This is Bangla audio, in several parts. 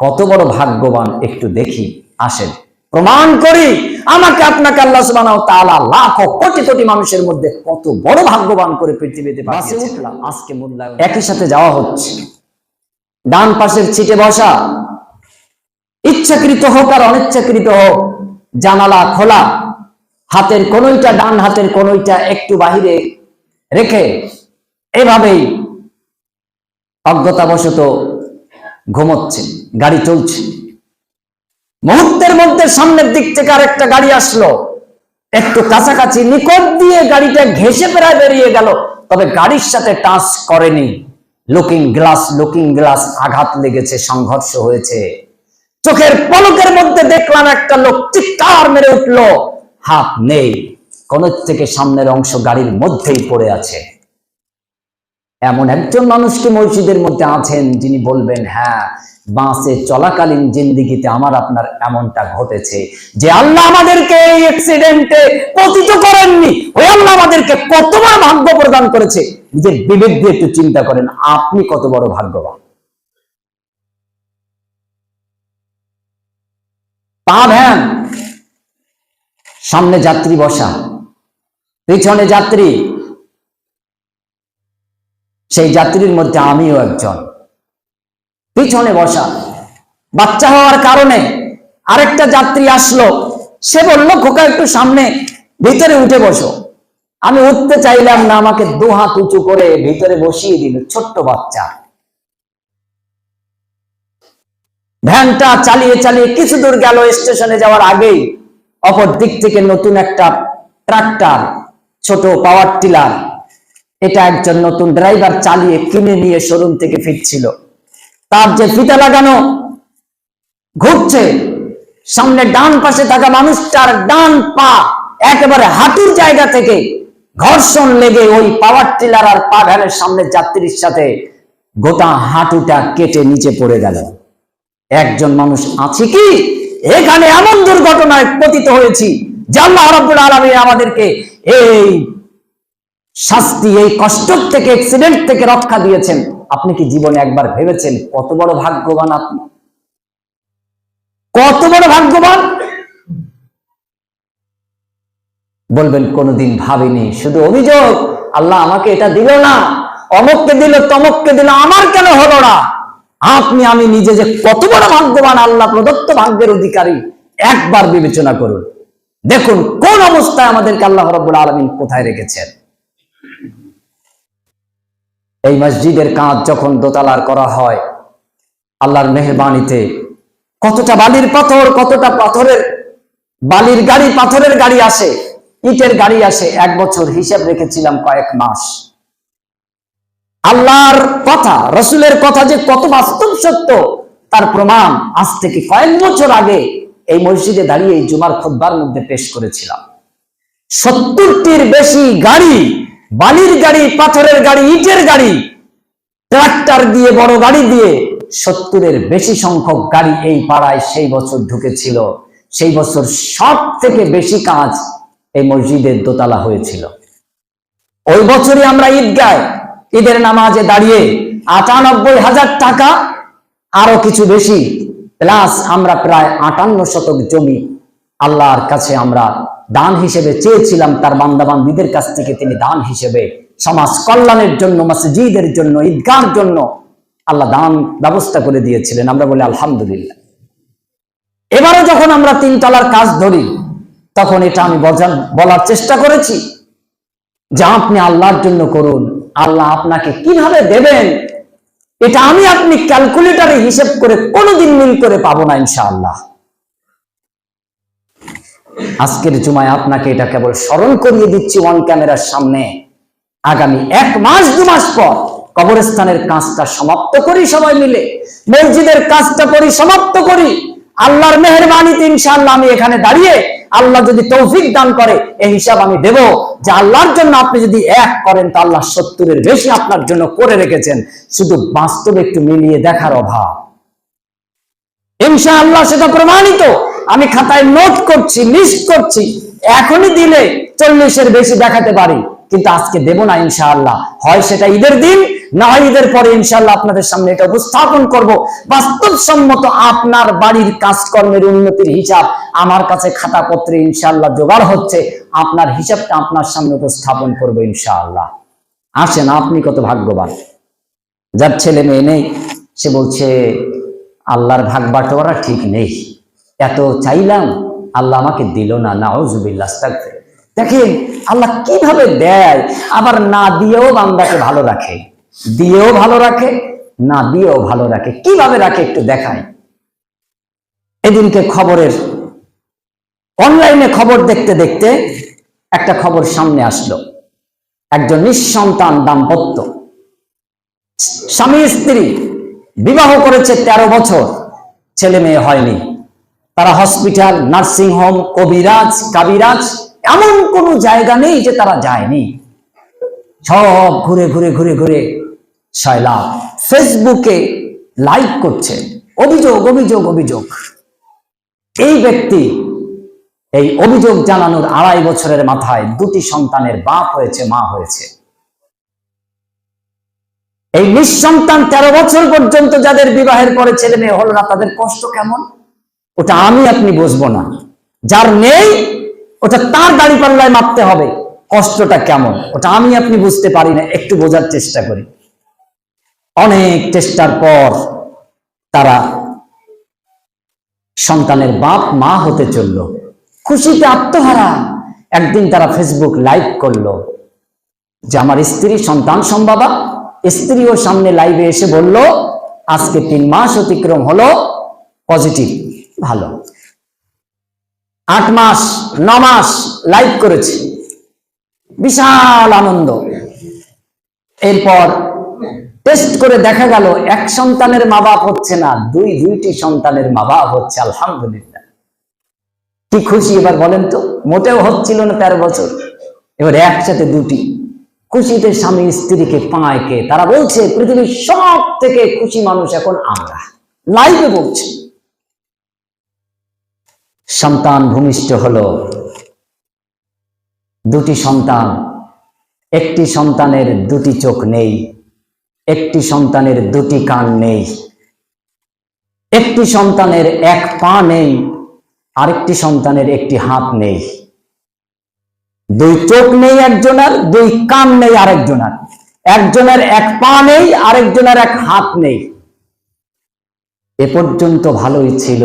কত বড় ভাগ্যবান একটু দেখি আসেন। প্রমাণ করি আমাকে আপনাকে আল্লাহ সুবহানাহু ওয়া তাআলা লাখ কোটি কোটি মানুষের মধ্যে কত বড় ভাগ্যবান করে পৃথিবীতে উঠলাম আজকে মূল্যায়ন একই সাথে যাওয়া হচ্ছে। ডান পাশের সিটে বসা ইচ্ছাকৃত হোক আর অনিচ্ছাকৃত হোক জানালা খোলা হাতের কোনইটা ডান হাতের কোনইটা একটু বাহিরে রেখে এভাবেই অজ্ঞতাবশত ঘুমোচ্ছে গাড়ি চলছে। মুহূর্তের মধ্যে সামনের দিক থেকে আর একটা গাড়ি আসলো। একটু কাছাকাছি নিকট দিয়ে গাড়িটা ঘেসে প্রায় বেরিয়ে গেল, তবে গাড়ির সাথে টাচ করেনি। লুকিং গ্লাস লুকিং গ্লাস আঘাত লেগেছে, সংঘর্ষ হয়েছে। চোখের পলকের মধ্যে দেখলাম একটা লোক চিৎকার মেরে উঠল। হাত নেই কোন থেকে সামনের অংশ গাড়ির মধ্যেই পড়ে আছে। এমন একজন মানুষ কি মসজিদের মধ্যে আছেন যিনি বলবেন হ্যাঁ বাসে চলাকালীন জিন্দিগিতে আমার আপনার এমনটা ঘটেছে যে আল্লাহ আমাদেরকে এই অ্যাক্সিডেন্টে পতিত করেননি। ওই আল্লাহ আমাদেরকে কতবার ভাগ্য প্রদান করেছে? নিজের বিবেক দিয়ে একটু চিন্তা করেন, আপনি কত বড় ভাগ্যবান? পা ভ্যান সামনে যাত্রী বসা, পিছনে যাত্রী সেই যাত্রীর মধ্যে আমিও একজন। পিছনে বসা। বাচ্চা হওয়ার কারণে আরেকটা যাত্রী আসলো। সে বলল, খোকা, একটু সামনে ভিতরে উঠে বসো। আমি উঠতে চাইলাম না, আমাকে দু হাত উঁচু করে ভিতরে বসিয়ে দিল ছোট্ট বাচ্চা। ভ্যানটা চালিয়ে চালিয়ে কিছু দূর গেল। স্টেশনে যাওয়ার আগেই অপর দিক থেকে নতুন একটা ট্রাক্টর, ছোট পাওয়ার টিলার এটা একজন নতুন ড্রাইভার চালিয়ে কিনে নিয়ে শোরুম থেকে ফিরছিল। তার যে ফিতা লাগানো ঘুরছে, সামনে ডান পাশে থাকা মানুষটার ডান পা একেবারে হাঁটুর জায়গা থেকে ঘর্ষণ লেগে ওই পাওয়ার টিলার আর পা ভ্যানের সামনে যাত্রীর সাথে গোটা হাঁটুটা কেটে নিচে পড়ে গেল। একজন মানুষ আছে কি? এখানে এমন দুর্ঘটনায় পতিত হয়েছি যে আল্লাহ রাব্বুল আলামিন আমাদেরকে এই শাস্তি এই কষ্ট থেকে অ্যাক্সিডেন্ট থেকে রক্ষা দিয়েছেন। আপনি কি জীবনে একবার ভেবেছেন কত বড় ভাগ্যবান আপনি? কত বড় ভাগ্যবান? বলবেন, কোনোদিন ভাবিনি। শুধু অভিযোগ, আল্লাহ আমাকে এটা দিল না। অমককে দিল, তমককে দিল, আমার কেন হলো না? আপনি, আমি নিজে যে কত বড় ভাগ্যবান, আল্লাহ প্রদত্ত ভাগ্যের অধিকারী, একবার বিবেচনা করুন। দেখুন, কোন অবস্থায় আমাদেরকে আল্লাহ রব্বুল আলমিন কোথায় রেখেছেন? এই মসজিদের কাজ যখন দোতলার করা হয়, আল্লাহর মেহরবানিতে কতটা বালির পাথর, কতটা পাথরের বালির গাড়ি, পাথরের গাড়ি আসে, ইটের গাড়ি আসে, এক বছর হিসাব রেখেছিলাম কয়েক মাস। আল্লাহর কথা, রসুলের কথা যে কত বাস্তব সত্য, তার প্রমাণ আজ থেকে কয়েক বছর আগে এই মসজিদে দাঁড়িয়ে জুমার খোদ্বার মধ্যে পেশ করেছিলাম। সত্তরটির বেশি গাড়ি বালির গাড়ি, পাথরের গাড়ি, ইটের গাড়ি। ট্রাক্টর দিয়ে, বড় গাড়ি দিয়ে সত্তরের বেশি সংখ্যক গাড়ি এই পাড়ায় সেই বছর ঢুকেছিল। সেই বছর সব থেকে বেশি কাজ এই মসজিদের দোতলা হয়েছিল। ওই বছরই আমরা ঈদগায় ঈদের নামাজে দাঁড়িয়ে আটানব্বই হাজার টাকা, আরও কিছু বেশি, প্লাস আমরা প্রায় আটান্ন শতক জমি আল্লাহর কাছে আমরা দান হিসেবে চেয়েছিলাম, তার বান্দাবান্দিদের কাছ থেকে তিনি দান হিসেবে। সমাজ কল্যাণের জন্য, মসজিদের জন্য, ঈদগার জন্য আল্লাহ দান ব্যবস্থা করে দিয়েছিলেন। আমরা বলি, আলহামদুলিল্লাহ। এবারও যখন আমরা তিন তলার কাজ ধরি, তখন এটা আমি বলার চেষ্টা করেছি যা আপনি আল্লাহর জন্য করুন। আল্লাহ আপনাকে কীভাবে দেবেন? এটা আমি আপনি ক্যালকুলেটারে হিসেব করে কোনোদিন মিল করে পাবো না, ইনশাআল্লাহ। আজকের জুমায় আপনাকে এটা কেবল স্মরণ করিয়ে দিচ্ছি ওয়ান ক্যামেরার সামনে। আগামী এক মাস, দু মাস পর কবরস্থানের কাজটা সমাপ্ত করি সবাই মিলে। মসজিদের কাজটা করি, সমাপ্ত করি। আল্লাহর মেহরবানিতে ইনশাআল্লাহ আমি এখানে দাঁড়িয়ে আল্লাহ যদি তৌফিক দান করে এই হিসাব আমি দেব যে আল্লাহর জন্য আপনি যদি এক করেন, তো আল্লাহ সত্তরের বেশি আপনার জন্য করে রেখেছেন। শুধু বাস্তবে একটু মিলিয়ে দেখার অভাব। ইনশাআল্লাহ সেটা প্রমাণিত। আমি খাতায় নোট করছি লিস্ট করছি, এখনই দিলে চল্লিশের বেশি দেখাতে পারি। কিন্তু আজকে দেব না ইনশাআল্লাহ। হয় সেটা ঈদের দিন, না হয় ঈদের পরে ইনশাআল্লাহ আপনাদের সামনে এটা উপস্থাপন করব। বাস্তবসম্মত আপনার বাড়ির কাজকর্মের উন্নতির হিসাব, আমার কাছে খাতাপত্রে ইনশাআল্লাহ জোগাড় হচ্ছে, আপনার হিসাবটা আপনার সামনে উপস্থাপন করব ইনশাআল্লাহ। আসেন, আপনি কত ভাগ্যবান। যার ছেলে মেয়ে নেই, সে বলছে, আল্লাহর ভাগ বাটোয়ারা ঠিক নেই। এত চাইলাম, আল্লাহ আমাকে দিল না, নাউজুবিল্লাহ। দেখেন, আল্লাহ কীভাবে দেয়, আবার না দিয়েও বান্দাকে ভালো রাখে। দিয়েও ভালো রাখে, না দিয়েও ভালো রাখে। কীভাবে রাখে একটু দেখায় এদিনকে খবরের, অনলাইনে খবর দেখতে দেখতে একটা খবর সামনে আসলো। একজন নিঃসন্তান দাম্পত্য। স্বামী স্ত্রী, বিবাহ করেছে তেরো বছর, ছেলে মেয়ে হয়নি। তারা হসপিটাল নার্সিং হোম কবিরাজ, কাবিরাজ, এমন কোনো জায়গা নেই যে তারা যায়নি। সব ঘুরে ঘুরে ঘুরে ঘুরে শয়লা ফেসবুকে লাইক করছে। অভিযোগ অভিযোগ অভিযোগ। এই ব্যক্তি এই অভিযোগ জানানোর আড়াই বছরের মাথায় দুটি সন্তানের বাপ হয়েছে, মা হয়েছে। এই নিঃসন্তান তেরো বছর পর্যন্ত যাদের বিবাহের পরে ছেলে মেয়ে হলো না, তাদের কষ্ট কেমন? ওটা আমি আপনি বুঝব না। যার নেই, ওটা তার দাড়ি পাল্লায় মাপতে হবে। কষ্টটা কেমন? ওটা আমি আপনি বুঝতে পারি না, একটু বোঝার চেষ্টা করি। অনেক চেষ্টার পর তারা সন্তানের বাপ, মা হতে চলল। খুশিতে আত্মহারা। একদিন তারা ফেসবুক লাইভ করল যে আমার স্ত্রী সন্তান সম্ভাবা স্ত্রীও সামনে লাইভে এসে বলল, আজকে তিন মাস অতিক্রম হলো পজিটিভ ভালো। আট মাস, ন মাস লাইভ করেছে। বিশাল আনন্দ। এরপর টেস্ট করে দেখা গেল, এক সন্তানের মা বাপ হচ্ছে না, দুই, দুইটি সন্তানের মা বাপ হচ্ছে, আলহামদুলিল্লাহ। কি খুশি এবার বলেন তো? মোটেও হচ্ছিল না তেরো বছর। এবার একসাথে দুটি। খুশিতে স্বামী স্ত্রীকে পায় কে? তারা বলছে, পৃথিবীর সব থেকে খুশি মানুষ এখন আমরা। লাইভে বলছে। সন্তান ভূমিষ্ঠ হল। দুটি সন্তান, একটি সন্তানের দুটি চোখ নেই, একটি সন্তানের দুটি কান নেই, একটি সন্তানের এক পা নেই, আরেকটি সন্তানের একটি হাত নেই। দুই চোখ নেই একজনের, দুই কান নেই আরেকজনের। একজনের এক পা নেই, আরেকজনের এক হাত নেই। এ পর্যন্ত ভালোই ছিল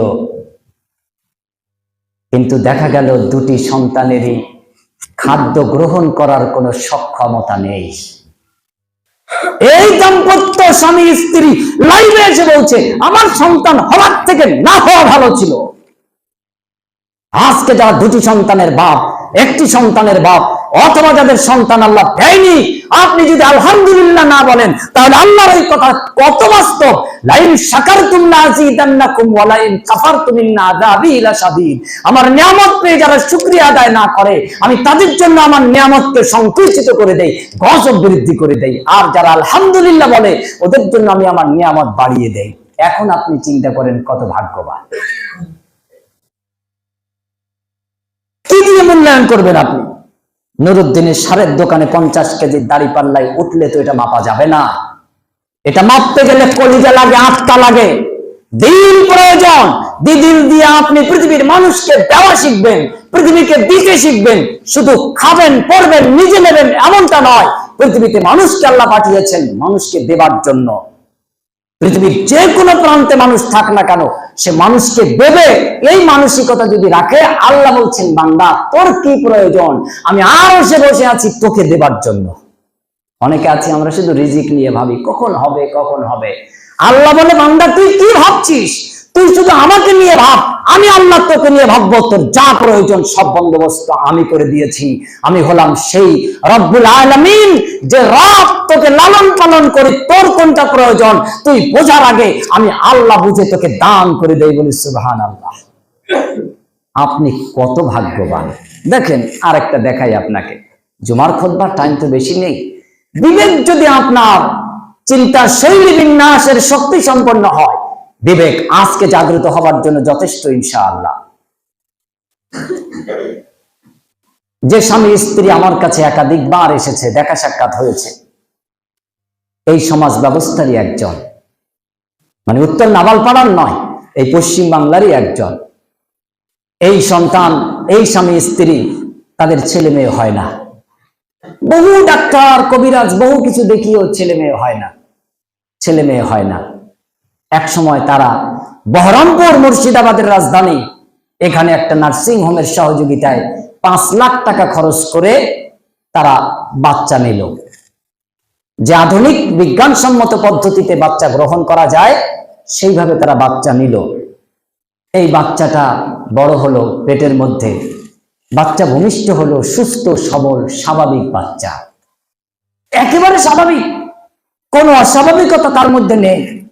কিন্তু দেখা গেল দুটি সন্তানেরই খাদ্য গ্রহণ করার কোনো সক্ষমতা নেই। এই দাম্পত্য স্বামী স্ত্রী লাইভে এসে বলছে, আমার সন্তান হওয়ার থেকে না হওয়া ভালো ছিল। আজকে যারা দুটি সন্তানের বাপ, একটি সন্তানের বাপ অথবা যাদের সন্তান আল্লাহ দেয়নি, আপনি যদি আলহামদুলিল্লাহ না বলেন, তাহলে আল্লাহর এই কথা কত বাস্তব? লাইন সাকার তুমনা আজিদান্নাকুম আযাবি লাশাদীদ আমার নিয়ামত পেয়ে যারা আদায় না করে, আমি তাদের জন্য আমার নিয়ামতকে সংকুচিত করে দেই, গজব বৃদ্ধি করে দেই। আর যারা আলহামদুলিল্লাহ বলে, ওদের জন্য আমি আমার নিয়ামত বাড়িয়ে দেই। এখন আপনি চিন্তা করেন কত ভাগ্যবান। কি দিয়ে মূল্যায়ন করবেন আপনি? নুরুদ্দিনের সারের দোকানে পঞ্চাশ কেজি দাড়ি পাল্লাই উঠলে তো এটা মাপা যাবে না। এটা মাপতে গেলে কলিজা লাগে, আত্মা লাগে। দিন প্রয়োজন। দিদিন দিয়ে আপনি পৃথিবীর মানুষকে দেওয়া শিখবেন, পৃথিবীকে দিতে শিখবেন। শুধু খাবেন, পড়বেন, নিজে নেবেন এমনটা নয়। পৃথিবীতে মানুষকে আল্লাহ পাঠিয়েছেন মানুষকে দেবার জন্য। পৃথিবীর যে কোনো প্রান্তে মানুষ থাক না কেন, সে মানুষকে দেবে। এই মানসিকতা যদি রাখে, আল্লাহ বলছেন, বান্দা, তোর কি প্রয়োজন? আমি আরও সে বসে আছি তোকে দেবার জন্য। অনেকে আছি, আমরা শুধু রিজিক নিয়ে ভাবি, কখন হবে কখন হবে? আল্লাহ বলে, বান্দা, তুই কি ভাবছিস? তুই শুধু আমাকে নিয়ে ভাব, আমি আল্লাহ তোকে নিয়ে ভাববো, তোর যা প্রয়োজন সব বন্দোবস্ত আমি করে দিয়েছি। আমি হলাম সেই রব্বুল আলামিন, যে রব তোকে লালন পালন করি তোর কোনটা প্রয়োজন, তুই বোঝার আগে আমি আল্লাহ বুঝে তোকে দান করে দেই বলি সুবহান আল্লাহ আপনি কত ভাগ্যবান। দেখেন আরেকটা দেখাই আপনাকে। জুমার খোদবার টাইম তো বেশি নেই। বিবেক যদি আপনার চিন্তা শৈলী বিন্যাসের শক্তি সম্পন্ন হয় বিবেক, আজকে জাগ্রত হবার জন্য যথেষ্ট, ইনশাআল্লাহ। যে স্বামী, স্ত্রী আমার কাছে একাধিকবার এসেছে, দেখা সাক্ষাৎ হয়েছে। এই সমাজ ব্যবস্থারই একজন। মানে উত্তর নাভালপাড়ার নয়, এই পশ্চিম বাংলারই একজন। এই সন্তান, এই স্বামী, স্ত্রী, তাদের ছেলে মেয়ে হয় না। বহু ডাক্তার, কবিরাজ, বহু কিছু দেখিও ছেলে মেয়ে হয় না। ছেলে মেয়ে হয় না। এক সময় তারা বহরমপুর মুর্শিদাবাদের রাজধানী, এখানে একটা নার্সিং হোমের সহযোগিতায় পাঁচ লাখ টাকা খরচ করে তারা বাচ্চা নিল। যে আধুনিক বিজ্ঞানসম্মত পদ্ধতিতে বাচ্চা গ্রহণ করা যায়, সেইভাবে তারা বাচ্চা নিল। এই বাচ্চাটা বড় হলো পেটের মধ্যে। বাচ্চা ভূমিষ্ঠ হলো, সুস্থ, সবল, স্বাভাবিক বাচ্চা। একেবারে স্বাভাবিক। কোনো অস্বাভাবিকতা তার মধ্যে নেই।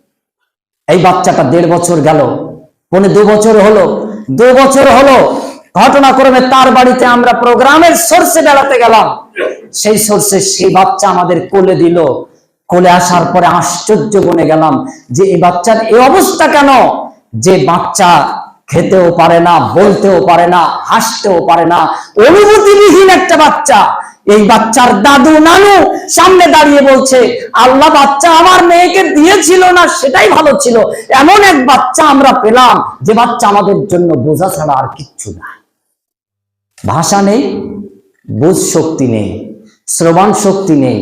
এই বাচ্চাটা দেড় বছর গেল, পনে দু বছর হলো, দু বছর হলো, ঘটনাক্রমে তার বাড়িতে আমরা প্রোগ্রামের সোর্সে বেড়াতে গেলাম। সেই সোর্সে সেই বাচ্চা আমাদের কোলে দিল। কোলে আসার পরে আশ্চর্য বনে গেলাম যে এই বাচ্চার এই অবস্থা কেন? যে বাচ্চা খেতেও পারে না, বলতেও পারে না, হাসতেও পারে না, অনুভূতিবিহীন একটা বাচ্চা। এই বাচ্চার দাদু নানু সামনে দাঁড়িয়ে বলছে, আল্লাহ বাচ্চা আমার মেয়েকে দিয়েছিল না, সেটাই ভালো ছিল। এমন এক বাচ্চা আমরা পেলাম, যে বাচ্চা আমাদের জন্য বোঝা ছাড়া আর কিচ্ছু না। ভাষা নেই বুঝ শক্তি নেই, শ্রবণ শক্তি নেই।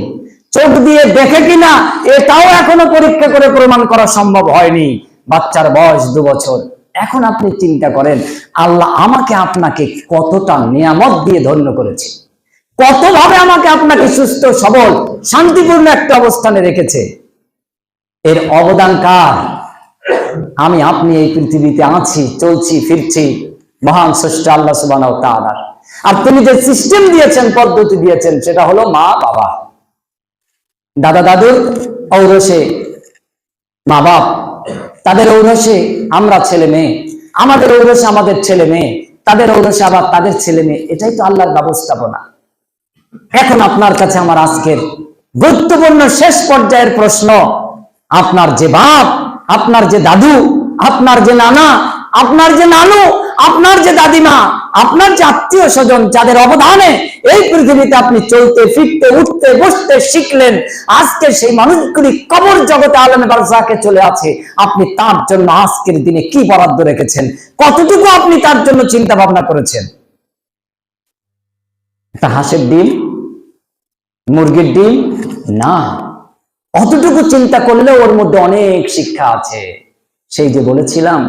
চোখ দিয়ে দেখে কিনা, এটাও এখনও পরীক্ষা করে প্রমাণ করা সম্ভব হয়নি। বাচ্চার বয়স দু বছর। এখন আপনি চিন্তা করেন, আল্লাহ আমাকে আপনাকে কতটা নিয়ামত দিয়ে ধন্য করেছে। কতভাবে আমাকে আপনাকে সুস্থ, সবল, শান্তিপূর্ণ একটা অবস্থানে রেখেছে? এর অবদান কার? আমি আপনি এই পৃথিবীতে আছি, চলছি, ফিরছি, মহান স্রষ্টা আল্লাহ সুবান আর তিনি যে সিস্টেম দিয়েছেন, পদ্ধতি দিয়েছেন, সেটা হলো মা, বাবা। দাদা দাদুর ঔরসে মা বাপ তাদের ঔরসে আমরা ছেলে মেয়ে। আমাদের ঔরসে আমাদের ছেলে মেয়ে, তাদের ঔরসে আবার তাদের ছেলে মেয়ে। এটাই তো আল্লাহর ব্যবস্থাপনা। এখন আপনার কাছে আমার আজকের গুরুত্বপূর্ণ শেষ পর্যায়ের প্রশ্ন, আপনার যে বাপ, আপনার যে দাদু, আপনার যে নানা, আপনার যে নানু, আপনার যে দাদিমা, আপনার যে আত্মীয় স্বজন যাদের অবদানে এই পৃথিবীতে আপনি চলতে, ফিরতে, উঠতে, বসতে শিখলেন, আজকে সেই মানুষগুলি কবর জগতে আলমে বারজাকে চলে আছে। আপনি তার জন্য আজকের দিনে কি বরাদ্দ রেখেছেন? কতটুকু আপনি তার জন্য চিন্তা ভাবনা করেছেন? একটা হাঁসের ডিম, মুরগির ডিম? না। অতটুকু চিন্তা করলে ওর মধ্যে অনেক শিক্ষা আছে। সেই যে বলেছিলাম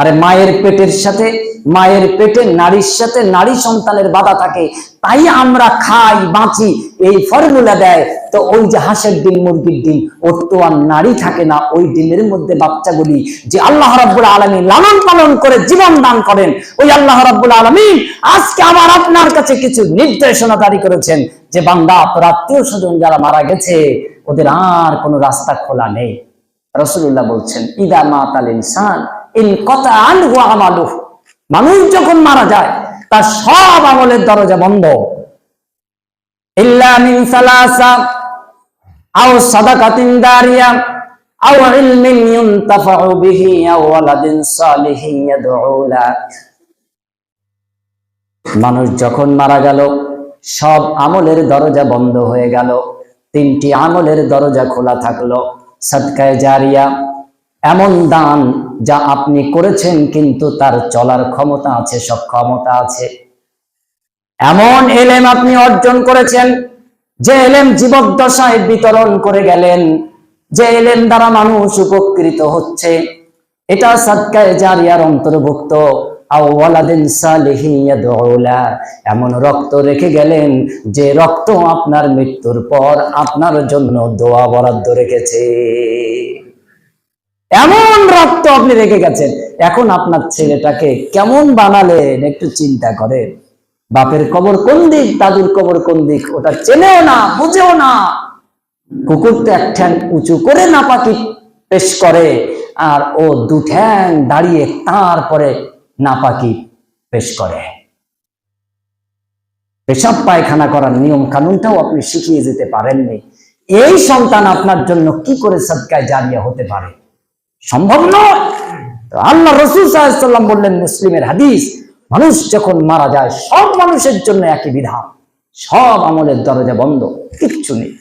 আরে মায়ের পেটের সাথে, মায়ের পেটে নারীর সাথে নারী সন্তানের বাধা থাকে, তাই আমরা খাই, বাঁচি, এই ফর্মুলা দেয়। তো ওই যে হাঁসের ডিম, মুরগির ডিম, ওর তো আর নারী থাকে না, ওই ডিমের মধ্যে বাচ্চাগুলি যে আল্লাহ রাব্বুল আলমী লালন পালন করে জীবন দান করেন, ওই আল্লাহ রাব্বুল আলমী আজকে আমার আপনার কাছে কিছু নির্দেশনা জারি করেছেন যে, বান্দা, তোর আত্মীয় স্বজন যারা মারা গেছে, ওদের আর কোনো রাস্তা খোলা নেই। রসুল্লাহ বলছেন, ইদা মাতাল ইনসান মানুষ যখন মারা যায়, তার সব আমলের দরজা বন্ধ। মিন মানুষ যখন মারা গেল, সব আমলের দরজা বন্ধ হয়ে গেল, তিনটি আমলের দরজা খোলা থাকল, সদকায় জারিয়া এমন দান যা আপনি করেছেন, কিন্তু তার চলার ক্ষমতা আছে সক্ষমতা আছে। এমন এলেম আপনি অর্জন করেছেন, যে এলেম জীবদ্দশায় বিতরণ করে গেলেন, যে এলেম দ্বারা মানুষ উপকৃত হচ্ছে। এটা সদকায় জারিয়ার অন্তর্ভুক্ত। এমন রক্ত রেখে গেলেন, যে রক্ত আপনার মৃত্যুর পর আপনার জন্য দোয়া বরাদ্দ রেখেছে। এমন রক্ত আপনি রেখে গেছেন। এখন আপনার ছেলেটাকে কেমন বানালেন একটু চিন্তা করে বাপের কবর কোন দিক, দাদুর কবর কোন দিক, ওটা চেনেও না, বুঝেও না। কুকুর তো এক ঠ্যাং উঁচু করে না পাখি পেশ করে, আর ও দু ঠ্যাং দাঁড়িয়ে তারপরে নাপাকি পেশ করে। পেশাব পায়খানা করার নিয়ম কানুনটাও আপনি শিখিয়ে যেতে পারেননি। এই সন্তান আপনার জন্য কি করে সদকায় জারিয়া হতে পারে? সম্ভব নয়। আল্লাহ রসুল সাল্লাম বললেন, মুসলিমের হাদিস, মানুষ যখন মারা যায়, সব মানুষের জন্য একই বিধান, সব আমলের দরজা বন্ধ, কিচ্ছু নেই।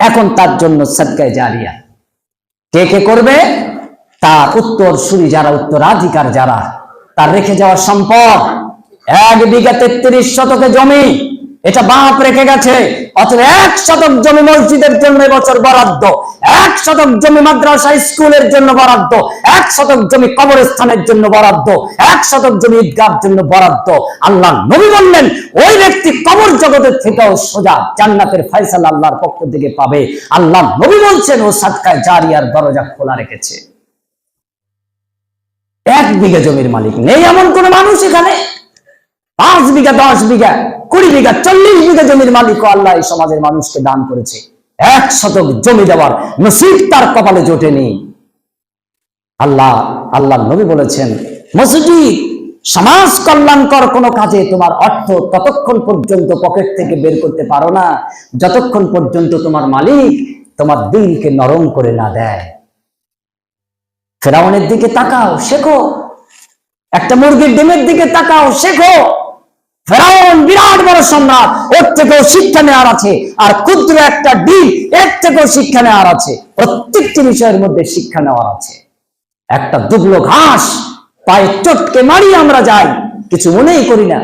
এখন তার জন্য সদকায় জারিয়া। কে কে করবে? তার উত্তর সুরি যারা, উত্তরাধিকার যারা, তার রেখে যাওয়া সম্পদ। এক বিঘা তেত্রিশ শতকে জমি এটা বাপ রেখে গেছে। অথবা এক শতক জমি মসজিদের জন্য এবছর বরাদ্দ, এক শতক জমি মাদ্রাসা স্কুলের জন্য বরাদ্দ, এক শতক জমি কবরস্থানের জন্য বরাদ্দ, এক শতক জমি ঈদগার জন্য বরাদ্দ। আল্লাহ নবী বললেন, ওই ব্যক্তি কবর জগতের থেকেও সোজা জান্নাতের ফয়সাল আল্লাহর পক্ষ থেকে পাবে। আল্লাহ নবী বলছেন, ও সাদকায় জারিয়ার দরজা খোলা রেখেছে। এক বিঘা জমির মালিক নেই এমন কোন মানুষ এখানে। পাঁচ বিঘা, দশ বিঘা, কুড়ি বিঘা, চল্লিশ বিঘা জমির মালিক আল্লাহ এই সমাজের মানুষকে দান করেছে। এক শতক জমি দেওয়ার নসিব তার কপালে জোটেনি। আল্লাহ আল্লাহ নবী বলেছেন, মসজিদ সমাজ কল্যাণকর কোনো কাজে তোমার অর্থ ততক্ষণ পর্যন্ত পকেট থেকে বের করতে পারো না, যতক্ষণ পর্যন্ত তোমার মালিক তোমার দিলকে নরম করে না দেয়। ফেরাউনের দিকে তাকাও, শেখো। একটা মুরগির ডিমের দিকে তাকাও, শেখো। ফেরাউন বিরাট বড় সম্রাট ওর থেকেও শিক্ষা নেওয়ার আছে। আর ক্ষুদ্র একটা ডিম এর থেকেও শিক্ষা নেওয়ার আছে। প্রত্যেকটি বিষয়ের মধ্যে শিক্ষা নেওয়ার আছে। একটা দুবলো ঘাস, পায়ে চটকে মারি আমরা যাই, কিছু মনেই করি না।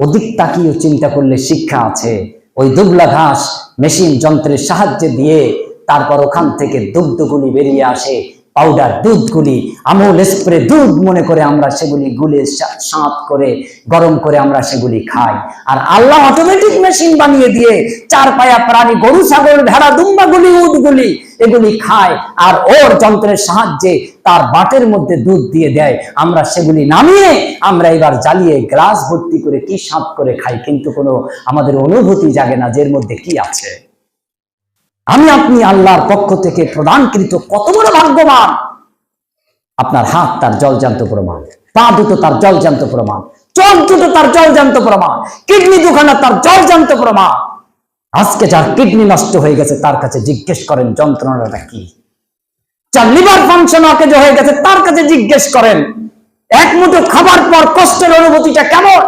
ওদিক তাকিয়ে চিন্তা করলে শিক্ষা আছে। ওই দুবলা ঘাস, মেশিন যন্ত্রের সাহায্যে দিয়ে তারপর ওখান থেকে দুগ্ধগুলি বেরিয়ে আসে। পাউডার দুধগুলি, আমল স্প্রে দুধ মনে করে আমরা সেগুলি গুলে সাঁত করে, গরম করে আমরা সেগুলি খাই। আর আল্লাহ অটোমেটিক মেশিন বানিয়ে দিয়ে চার পায়া প্রাণী, গরু, ছাগল, ভেড়া, দুম্বাগুলি, উটগুলি এগুলি খায় আর ওর যন্ত্রের সাহায্যে তার বাটের মধ্যে দুধ দিয়ে দেয়। আমরা সেগুলি নামিয়ে আমরা এবার জ্বালিয়ে গ্লাস ভর্তি করে কি সাঁত করে খাই, কিন্তু কোনো আমাদের অনুভূতি জাগে না যে এর মধ্যে কি আছে। আমি আপনি আল্লাহর পক্ষ থেকে প্রদানকৃত কত বড় ভাগ্যবান। আপনার হাত তার জলজান্ত প্রমাণ, পা দুটো তার জলজান্ত প্রমাণ, চোখ দুটো তার জলজান্ত প্রমাণ, কিডনি দুখানা তার জলজান্ত প্রমাণ। আজকে যার কিডনি নষ্ট হয়ে গেছে, তার কাছে জিজ্ঞেস করেন, যন্ত্রণাটা কি? যার লিভার ফাংশন অকেজ হয়ে গেছে, তার কাছে জিজ্ঞেস করেন, এক মুঠো খাবার পর কষ্টের অনুভূতিটা কেমন?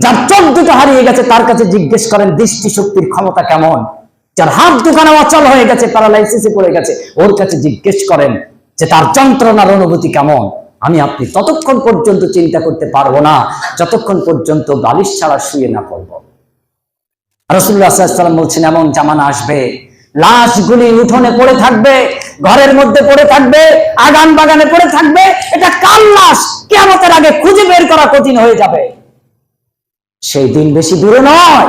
যার চোখ দুটো হারিয়ে গেছে, তার কাছে জিজ্ঞেস করেন দৃষ্টি শক্তির ক্ষমতা কেমন? যার হাত দোকানে অচল হয়ে গেছে প্যারালাইসিসে পড়ে গেছে, ওর কাছে জিজ্ঞেস করেন যে তার যন্ত্রণার অনুভূতি কেমন? আমি আপনি ততক্ষণ পর্যন্ত চিন্তা করতে পারব না, যতক্ষণ পর্যন্ত বালিশ ছাড়া শুয়ে না পড়ব। রসুল্লাহাম বলছেন, এমন জামানা আসবে, লাশগুলি উঠোনে পড়ে থাকবে, ঘরের মধ্যে পড়ে থাকবে, আগান বাগানে পড়ে থাকবে, এটা কার লাশ? কেমতের আগে খুঁজে বের করা কঠিন হয়ে যাবে। সেই দিন বেশি দূরে নয়।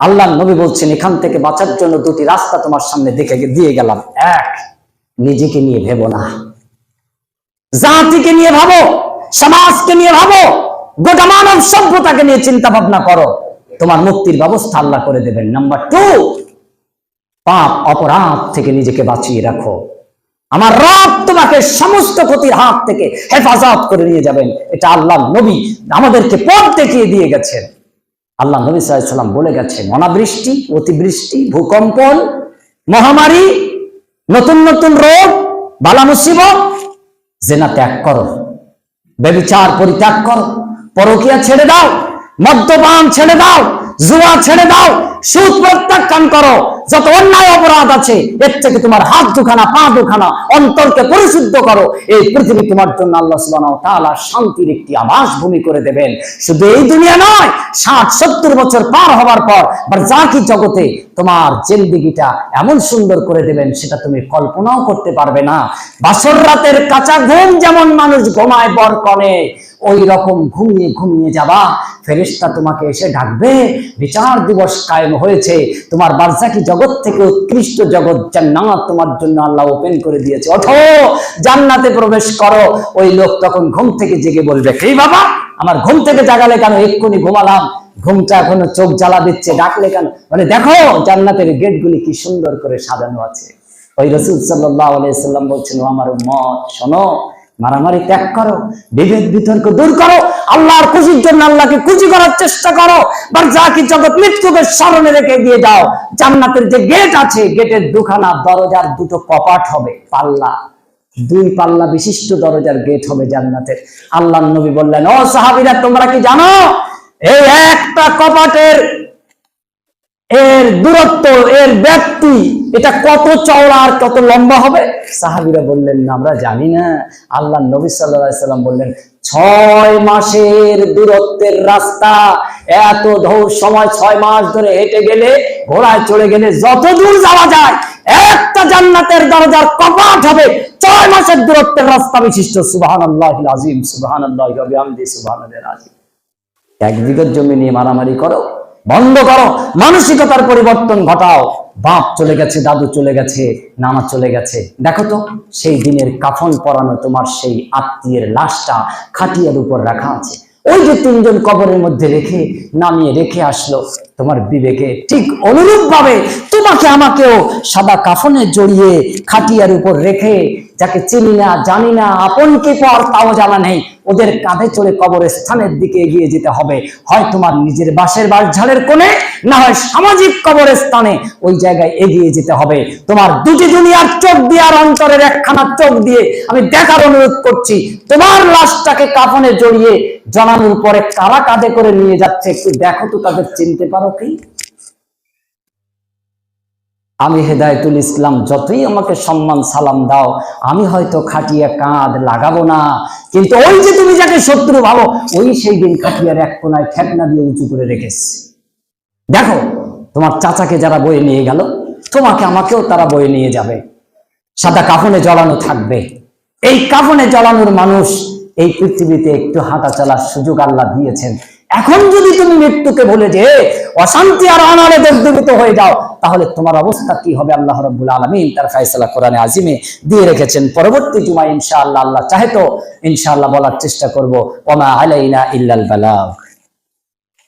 আল্লাহ নবী বলছেন, এখান থেকে বাঁচার জন্য দুটি রাস্তা তোমার সামনে দেখে দিয়ে গেলাম। এক, নিজেকে নিয়ে ভেবো না। জাতিকে নিয়ে ভাবো, সমাজকে নিয়ে ভাবো, গোটা মানব সভ্যতাকে নিয়ে চিন্তা ভাবনা করো। তোমার মুক্তির ব্যবস্থা আল্লাহ করে দেবেন। নাম্বার টু, পাপ, অপরাধ থেকে নিজেকে বাঁচিয়ে রাখো। আমার রব তোমাকে সমস্ত ক্ষতির হাত থেকে হেফাজত করে নিয়ে যাবেন। এটা আল্লাহ নবী আমাদেরকে পথ দেখিয়ে দিয়ে গেছেন। আল্লাহ নবী সাল্লাম বলে গেছেন, অনাবৃষ্টি, অতিবৃষ্টি, ভূকম্পন, মহামারী, নতুন নতুন রোগ, বালা মুসিবত, জেনা ত্যাগ করো বেবিচার পরিত্যাগ করো, পরকিয়া ছেড়ে দাও, মদ্যপান ছেড়ে দাও, জুয়া ছেড়ে দাও, সুদ প্রত্যাখ্যান করো যত অন্যায় অপরাধ আছে, এর থেকে তোমার হাত দুখানা, পা দুখানা অন্তরকে পরিশুদ্ধ করো। এই পৃথিবী তোমার জন্য আল্লাহ তাআলা শান্তির একটি আবাস ভূমি করে দেবেন। শুধু এই দুনিয়া নয়, ষাট, সত্তর বছর পার হবার পর বারজাকি জগতে তোমার জেন্দিগিটা এমন সুন্দর করে দেবেন, সেটা তুমি কল্পনাও করতে পারবে না। বাসর রাতের কাঁচা ঘুম যেমন মানুষ ঘুমায় বর বরকনে ওই রকম ঘুমিয়ে ঘুমিয়ে যাবা। ফেরেশতা তোমাকে এসে ডাকবে, বিচার দিবস কায়েম হয়েছে। তোমার বারজাকি জগৎ থেকে উৎকৃষ্ট জগৎ জান্নাত তোমার জন্য আল্লাহ ওপেন করে দিয়েছে। ওঠো, জান্নাতে প্রবেশ করো। ওই লোক তখন ঘুম থেকে জেগে বলবে এই বাবা, আমার ঘুম থেকে জাগালে কেন? এক্ষুনি ঘুমালাম। ঘুমটা এখনও চোখ জ্বালা দিচ্ছে, ডাকলে কেন? মানে দেখো, জান্নাতের গেটগুলি কি সুন্দর করে সাজানো আছে। ওই রসুল সাল্লাহ আলাইসাল্লাম বলছেন আমার মত শোনো মারামারি ত্যাগ করো, বিভেদ বিতর্ক দূর করো, আল্লাহর খুশির জন্য আল্লাহকে খুশি করার চেষ্টা করো বা যা কি জগৎ মৃত্যুকে স্মরণে রেখে দিয়ে যাও, জান্নাতের যে গেট আছে গেটের দুখানা দরজার দুটো কপাট হবে, পাল্লা। দুই পাল্লা বিশিষ্ট দরজার গেট হবে জান্নাতের। আল্লাহ নবী বললেন, ও সাহাবিরা, তোমরা কি জানো? এই একটা কপাটের, এর দূরত্ব, এর ব্যাপ্তি এটা কত চওড়া আর কত লম্বা হবে? সাহাবিরা বললেন না আমরা জানি না। আল্লাহ নবী সাল্লাম বললেন, ছয় মাসের দূরত্বের রাস্তা, এত ধর সময় ছয় মাস ধরে হেঁটে গেলে, ঘোড়ায় চড়ে গেলে যত দূর যাওয়া যায়, একটা জান্নাতের দরজার কপাট হবে। ছয় মাসের দূরত্বের রাস্তা বিশিষ্ট। সুবাহান আল্লাহ আজিম সুবাহান আল্লাহ সুবাহান আজিম এক বিঘত জমি নিয়ে মারামারি করো বন্ধ করো। মানসিকতার পরিবর্তন ঘটাও। বাপ চলে গেছে, দাদু চলে গেছে, নানা চলে গেছে। দেখো তো, সেই দিনের কাফন পরানো তোমার সেই আত্মীয়ের লাশটা খাটিয়ার উপর রাখা আছে। ওই যে তিনজন কবরের মধ্যে রেখে, নামিয়ে রেখে আসলো, তোমার বিবেকে ঠিক অনুরূপ ভাবে তোমাকে আমাকেও সাদা কাফনে জড়িয়ে খাটিয়ার উপর রেখে যাকে চিনি না, জানি না, আপন কে পর তাও জানা নেই। ওদের কাঁধে চড়ে কবরের স্থানের দিকে এগিয়ে যেতে হবে। হয় তোমার নিজের বাসের বাস ঝাড়ের কোণে, না হয় সামাজিক কবরের স্থানে ওই জায়গায় এগিয়ে যেতে হবে। তোমার দুটি দুনিয়ার চোখ দিয়ে আর অন্তরের একখানা চোখ দিয়ে আমি দেখার অনুরোধ করছি, তোমার লাশটাকে কাফনে জড়িয়ে জানানোর পরে কারা কাঁধে করে নিয়ে যাচ্ছে একটু দেখো তো তাদের চিনতে পারো কি? আমি হেদায়তুল ইসলাম, যতই আমাকে সম্মান, সালাম দাও, আমি হয়তো খাটিয়া কাঁধ লাগাবো না। কিন্তু ওই যে তুমি যাকে শত্রু ভাবো, ওই সেই দিন খাটিয়ার এক কোনায় ঠেকনা দিয়ে উঁচু করে রেখেছে। দেখো, তোমার চাচাকে যারা বয়ে নিয়ে গেল, তোমাকে আমাকেও তারা বয়ে নিয়ে যাবে। সাদা কাফনে জড়ানো থাকবে। এই কাফনে জড়ানোর মানুষ এই পৃথিবীতে একটু হাঁটা চলার সুযোগ আল্লাহ দিয়েছেন। এখন যদি তুমি মৃত্যুকে ভুলে যে অশান্তি আর অনারে দুর্দূরিত হয়ে যাও তাহলে তোমার অবস্থা কি হবে আল্লাহ রব্বুল আলমিন? তার ফাইসলা কোরআনে আজিমে দিয়ে রেখেছেন। পরবর্তী জুমায় ইনশাআল্লাহ আল্লাহ চাহে তো ইনশাআল্লাহ বলার চেষ্টা করব। ওমা আলাইনা ইল্লাল বালাগ।